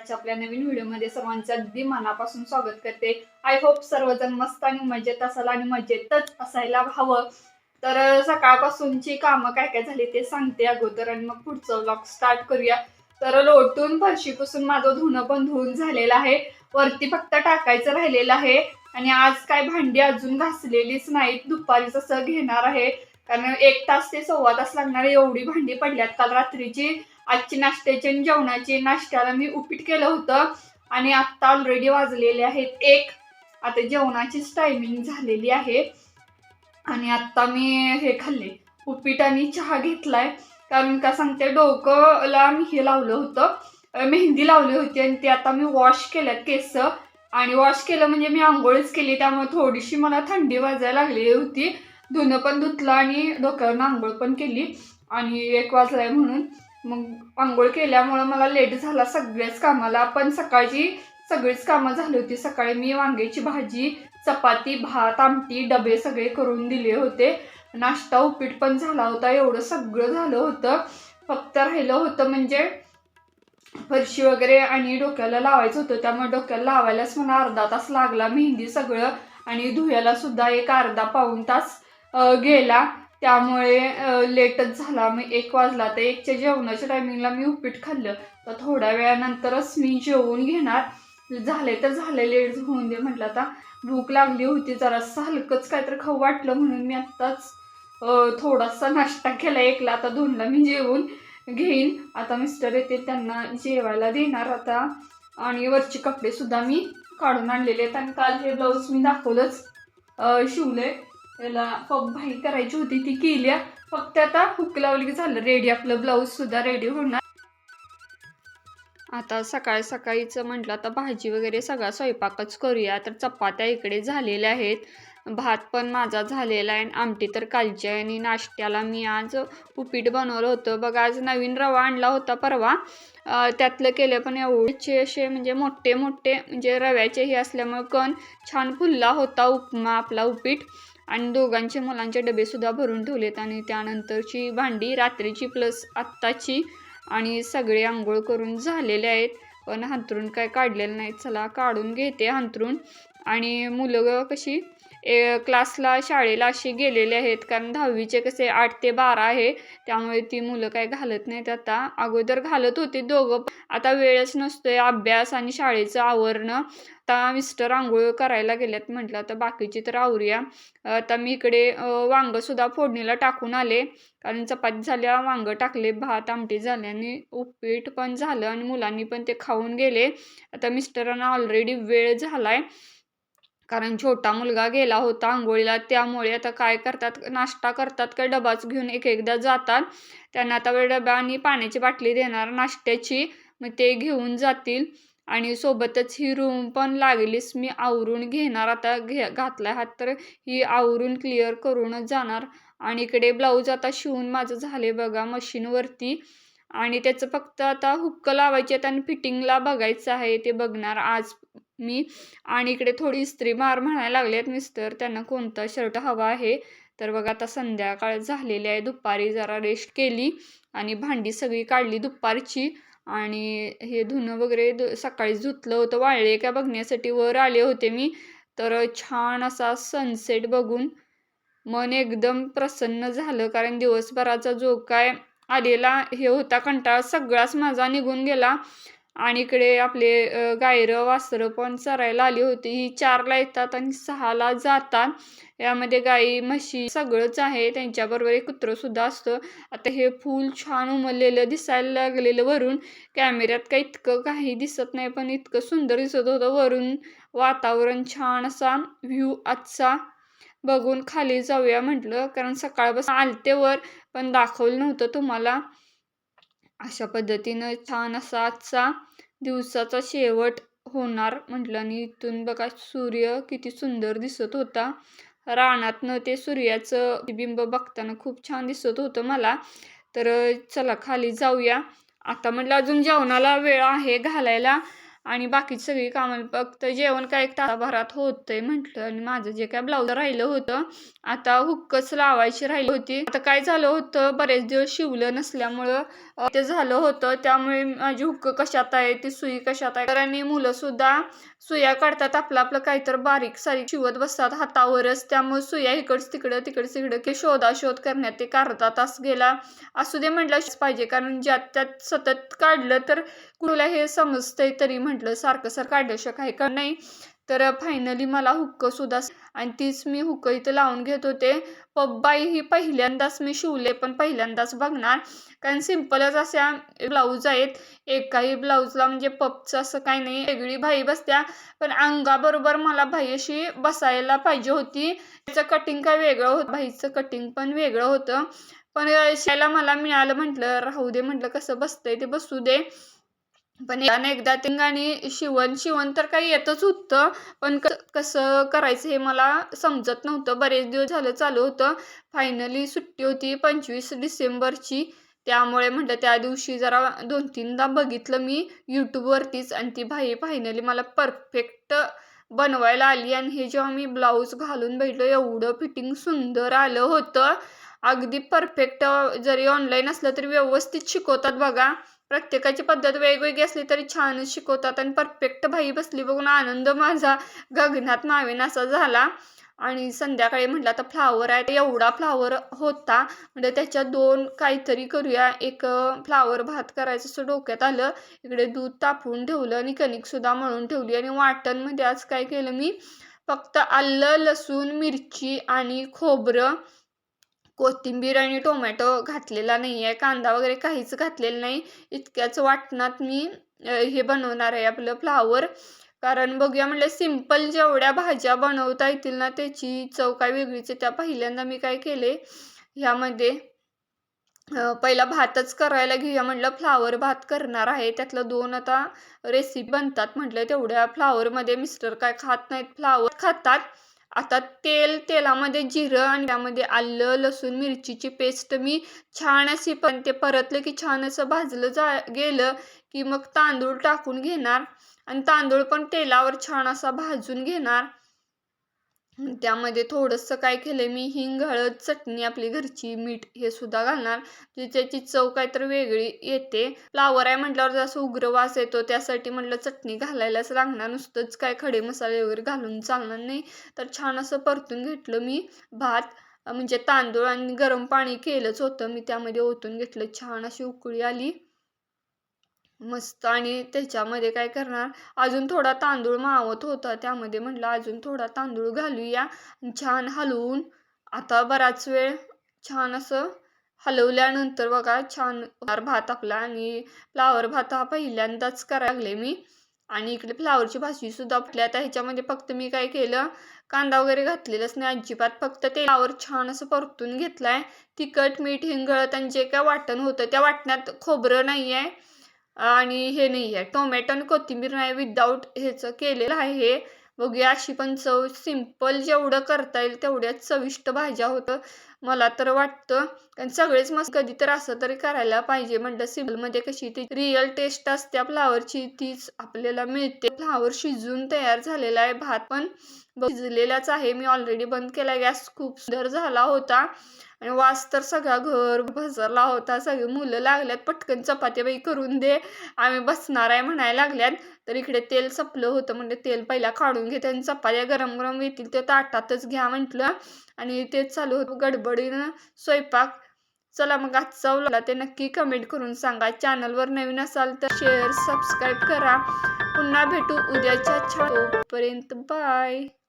आजच्या आपल्या नवीन व्हिडिओमध्ये सर्वांचं अगदी मनापासून स्वागत करते. आय होप सर्वजण मस्त आणि मजेत असाल आणि मजेतच असायला हवं. तर सकाळपासूनची कामं काय काय झाली ते सांगते अगोदर आणि मग पुढचं व्लॉग स्टार्ट करूया. तर लोटून फरशीपासून माझं धुणं पण धुवून झालेलं आहे. वरती फक्त टाकायचं राहिलेलं आहे. आणि आज काय भांडी अजून घासलेलीच नाहीत. दुपारीच असं घेणार आहे. कारण एक तास ते सव्वा तास लागणार एवढी भांडी पडल्यात. काल रात्रीची आजची नाश्त्याची आणि जेवणाची नाश्त्याला मी उपीट केलं होतं. आणि आत्ता ऑलरेडी वाजलेले आहेत एक. आता जेवणाचीच टायमिंग झालेली आहे. आणि आत्ता मी हे खाल्ले. उपीट आणि चहा घेतलाय. कारण का सांगते डोकंला मी हे लावलं होतं. मेहंदी लावली होती आणि ते आता मी वॉश केल्यात केस. आणि वॉश केलं म्हणजे मी आंघोळच केली. त्यामुळे थोडीशी मला थंडी वाजायला लागलेली होती. धुणं पण धुतलं आणि डोक्यावरून आंघोळ पण केली. आणि एक वाजलाय म्हणून. मग आंघोळ केल्यामुळं मला लेट झाला सगळ्याच कामाला. पण सकाळची सगळीच कामं झाली होती. सकाळी मी वांग्याची भाजी चपाती भात आमटी डबे सगळे करून दिले होते. नाश्ता उपीट पण झाला होता. एवढं सगळं झालं होतं. फक्त राहिलं होतं म्हणजे फरशी वगैरे आणि डोक्याला लावायचं होतं. त्यामुळे डोक्याला लावायलाच मला अर्धा तास लागला. मेहंदी सगळं आणि धुयाला सुद्धा एक अर्धा पाऊण तास गेला. त्यामुळे लेटच झाला. मी एक वाजला तर एकच्या जेवणाच्या टायमिंगला मी उपीट खाल्लं. तर थोड्या वेळानंतरच मी जेवून घेणार. झाले तर झाले लेट होऊन दे म्हटलं आता. भूक लागली होती जरासं हलकंच काहीतरी खाऊ वाटलं म्हणून मी आत्ताच थोडासा नाश्ता केला. एकला आता दोनला मी जेवून घेईन. आता मिस्टर येते त्यांना जेवायला देणार आता. आणि वरचे कपडेसुद्धा मी काढून आणलेले आहेत. आणि काल हे ब्लाऊज मी दाखवलंच शिवले. त्याला पगभाई करायची होती ती केली. फक्त आता हुक लावली की झालं. रेडी आपलं ब्लाऊज सुद्धा रेडी होणार. आता सकाळी सकाळीचं म्हटलं आता भाजी वगैरे सगळा स्वयंपाकच करूया. तर चपात्या इकडे झालेल्या आहेत. भात पण माझा झालेला आहे आणि आमटी तर कालची आहे. आणि नाश्त्याला मी आज उपीट बनवलं होतं. बघा आज नवीन रवा आणला होता परवा. त्यातलं केलं पण एवढेचे असे म्हणजे मोठे मोठे म्हणजे रव्याचे हे असल्यामुळे कण छान फुलला होता उपमा आपला उपीट. आणि दोघांचे मुलांचे डबेसुद्धा भरून ठेवलेत आणि त्यानंतरची भांडी रात्रीची प्लस आत्ताची आणि सगळे आंघोळ करून झालेले आहेत. पण हंतरून काय काढलेलं नाही. चला काढून घेते हंतरून. आणि मुलं कशी ए क्लासला शाळेला अशी गेलेले आहेत. कारण दहावीचे कसे आठ ते बारा आहे. त्यामुळे ती मुलं काय घालत नाहीत आता. अगोदर घालत होती दोघं आता वेळच नसतोय. अभ्यास आणि शाळेचं आवरणं. आता मिस्टर आंघोळ करायला गेल्यात म्हटलं. आता बाकीची तर आवरूया. आता मी इकडे वांगंसुद्धा फोडणीला टाकून आले. कारण चपाती झाल्या वांगं टाकले भात आमटी झाले आणि उपीट पण झालं आणि मुलांनी पण ते खाऊन गेले. आता मिस्टरांना ऑलरेडी वेळ झाला आहे कारण छोटा मुलगा गेला होता आंघोळीला त्यामुळे आता काय करतात नाश्ता करतात का डबाच घेऊन एक एकदा जातात. त्यांना आता डबा आणि पाण्याची बाटली देणार नाश्त्याची मग ते घेऊन जातील. आणि सोबतच ही रूम पण लागलीच मी आवरून घेणार. आता घे घातला हात तर ही आवरून क्लिअर करूनच जाणार. आणि इकडे ब्लाऊज आता शिवून माझं झाले बघा मशीनवरती आणि त्याचं फक्त आता हुक्क लावायचे आहेत आणि फिटिंगला बघायचं आहे ते बघणार. आज मी. आणि इकडे थोडी इस्त्री मार म्हणायला लागले आहेत मिस्टर त्यांना कोणता शर्ट हवा आहे? तर बघा आता संध्याकाळ झालेली आहे. दुपारी जरा रेस्ट केली आणि भांडी सगळी काढली दुपारची. आणि हे धुणं वगैरे दु सकाळीच धुतलं होतं. वाळले का बघण्यासाठी वर आले होते मी. तर छान असा सनसेट बघून मन एकदम प्रसन्न झालं. कारण दिवसभराचा जो काय आलेला हे होता कंटाळा सगळाच माझा निघून गेला. आणि इकडे आपले गायरं वासरं पण चरायला आली होती. ही चारला येतात आणि सहाला जातात. यामध्ये गाई म्हशी सगळंच आहे. त्यांच्याबरोबर एक कुत्रं सुद्धा असतं. आता हे फूल छान उमललेलं दिसायला लागलेलं वरून. कॅमेऱ्यात काही इतकं काही दिसत नाही पण इतकं सुंदर दिसत होतं. वरून वातावरण छान असा व्ह्यू आजचा. बघून खाली जाऊया म्हटलं कारण सकाळपासून आलते वर पण दाखवलं नव्हतं तुम्हाला. अशा पद्धतीनं छान असा आजचा दिवसाचा शेवट होणार म्हटलं आणि इथून बघा सूर्य किती सुंदर दिसत होता. रानातनं ते सूर्याचं बिंब बघताना खूप छान दिसत होतं मला. तर चला खाली जाऊया. आता म्हटलं अजून जेवणाला वेळ आहे घालायला. आणि बाकीची सगळी कामं फक्त जेवण काय एक तासाभरात होतंय म्हटलं. आणि माझं जे काय ब्लाऊज राहिलं होतं आता हुक्कच लावायची राहिली होती. आता काय झालं होतं बरेच दिवस शिवलं नसल्यामुळं ते झालं होतं. त्यामुळे माझी हुक्क कशात आहे ती सुई कशात आहे? कारण आणि मुलं सुद्धा सुया काढतात आपलं आपलं काहीतरी बारीक सारीक शिवत बसतात हातावरच. त्यामुळे सुया इकडच तिकडं तिकडच तिकडं की शोधाशोध करण्यात ते अर्धा तास गेला असू दे म्हटलंच पाहिजे. कारण ज्यात त्यात सतत काढलं तर कुणाला हे समजतंय तरी म्हटलं सारखं सारखं काढल्याशिवाय आहे का नाही? तर फायनली मला हुक्क सुद्धा आणि तीच मी हुक्क इथं लावून घेत होते. पब्बाई ही पहिल्यांदाच मी शिवले पण पहिल्यांदाच बघणार. कारण सिम्पलच अशा ब्लाऊज आहेत. एकाही ब्लाऊजला म्हणजे पपचं असं काही नाही वेगळी बाई बसत्या. पण अंगाबरोबर मला भाई अशी बसायला पाहिजे होती. त्याचं कटिंग काय वेगळं होतं? बाईचं कटिंग पण वेगळं होतं. पण शिवायला मला मिळालं म्हटलं राहू दे म्हटलं कसं बसतंय ते बसू दे. पण एकदा ना एकदा ते आणि शिवण शिवण तर काही येतच होतं पण क कसं करायचं हे मला समजत नव्हतं. बरेच दिवस झालं चालू होतं. फायनली सुट्टी होती पंचवीस डिसेंबरची. त्यामुळे म्हटलं त्या दिवशी जरा दोन तीनदा बघितलं मी यूट्यूबवरतीच आणि ती भाई फायनली मला परफेक्ट बनवायला आली आणि हे जेव्हा मी ब्लाऊज घालून बघितलं एवढं फिटिंग सुंदर आलं होतं. अगदी परफेक्ट जरी ऑनलाईन असलं तरी व्यवस्थित शिकवतात बघा. प्रत्येकाची पद्धत वेगवेगळी असली तरी छानच शिकवतात आणि परफेक्ट भाई बसली बघून आनंद माझा गगनात मावेन असा झाला. आणि संध्याकाळी म्हटलं आता फ्लावर आहे एवढा फ्लावर होता. म्हणजे त्याच्या दोन काहीतरी करूया. एक फ्लावर भात करायचं असं डोक्यात आलं. इकडे दूध तापवून ठेवलं आणि कणिकसुद्धा मळून ठेवली. आणि वाटणमध्ये आज काय केलं मी? फक्त आलं लसूण मिरची आणि खोबरं. कोथिंबीर आणि टोमॅटो घातलेला नाही आहे कांदा वगैरे काहीच घातलेलं नाही. इतक्याच वाटणात मी हे बनवणार आहे आपलं फ्लावर. कारण बघूया म्हटलं सिंपल जेवढ्या भाज्या बनवता येतील ना त्याची चव काय वेगळीच आहे. त्या पहिल्यांदा मी काय केले ह्यामध्ये पहिला भातच करायला घेऊया म्हटलं. फ्लावर भात करणार आहे. त्यातलं दोन आता रेसिपी बनतात म्हटलं. तेवढ्या फ्लावरमध्ये मिस्टर काय खात नाहीत. फ्लावर खातात. आता तेल तेलामध्ये जिरं आणि त्यामध्ये आलं लसूण मिरचीची पेस्ट मी छान अशी पण ते परतलं की छान असं भाजलं जा गेलं की मग तांदूळ टाकून घेणार. आणि तांदूळ पण तेलावर छान असा भाजून घेणार. त्यामध्ये थोडंसं काय केलं मी हिंग हळद चटणी आपली घरची मीठ हे सुद्धा घालणार. त्याची चव काय तर वेगळी येते. फ्लावर आहे म्हटल्यावर जसं उग्र वास येतो त्यासाठी म्हटलं चटणी घालायलाच लागणार. नुसतंच काय खडे मसाले वगैरे घालून चालणार नाही. तर छान असं परतून घेतलं मी भात. म्हणजे तांदूळ आणि गरम पाणी केलंच होतं. मी त्यामध्ये ओतून घेतलं. छान अशी उकळी आली. मस्त आणि त्याच्यामध्ये काय करणार? अजून थोडा तांदूळ मावत होता. त्यामध्ये म्हटलं अजून थोडा तांदूळ घालूया. छान हलवून आता बराच वेळ छान असं हलवल्यानंतर बघा छान होणार भात आपला आणि फ्लावर भात हा पहिल्यांदाच करायला लागले मी. आणि इकडे फ्लावरची भाजी सुद्धा आपल्या आता ह्याच्यामध्ये फक्त मी काय केलं कांदा वगैरे घातलेलाच नाही अजिबात. फक्त ते फ्लावर छान असं परतून घेतलाय. तिखट मीठ हिंगळत आणि जे काय वाटण होतं त्या वाटण्यात खोबरं नाही आहे आणि हे नाही आहे. टोमॅटो आणि कोथिंबीर नाही विदाऊट ह्याचं केलेलं आहे. हे बघूया अशी पण चव सिंपल जेवढं करता येईल तेवढ्याच चविष्ट भाज्या होतं. मला तर वाटतं. कारण सगळेच मस्त कधी तर असं तरी करायला पाहिजे. म्हणलं सिम्पलमध्ये म्हणजे कशी ती रिअल टेस्ट असते. फ्लावरची तीच आपल्याला मिळते. फ्लावर शिजून तयार झालेला आहे भात पण. शिजलेलाच आहे. मी ऑलरेडी बंद केला गॅस खूप सुंदर झाला होता. आणि वास तर सगळा घर भजरला होता. सगळी मुलं लागल्यात. पटकन चपात्या बाई करून दे. आम्ही बसणार आहे म्हणायला लागल्यात. तर इकडे तेल संपलं होतं. म्हणजे तेल पहिला काढून घेते आणि चपात्या गरम गरम येतील. ते ताटातच घ्या म्हटलं. आणि तेच चालू होतं. गडबड. गडबडीनं स्वयंपाक. चला मग आजचा व्लॉग ते नक्की कमेंट करून सांगा. चॅनलवर नवीन असाल तर शेअर सबस्क्राईब करा. पुन्हा भेटू उद्याच्या छान बाय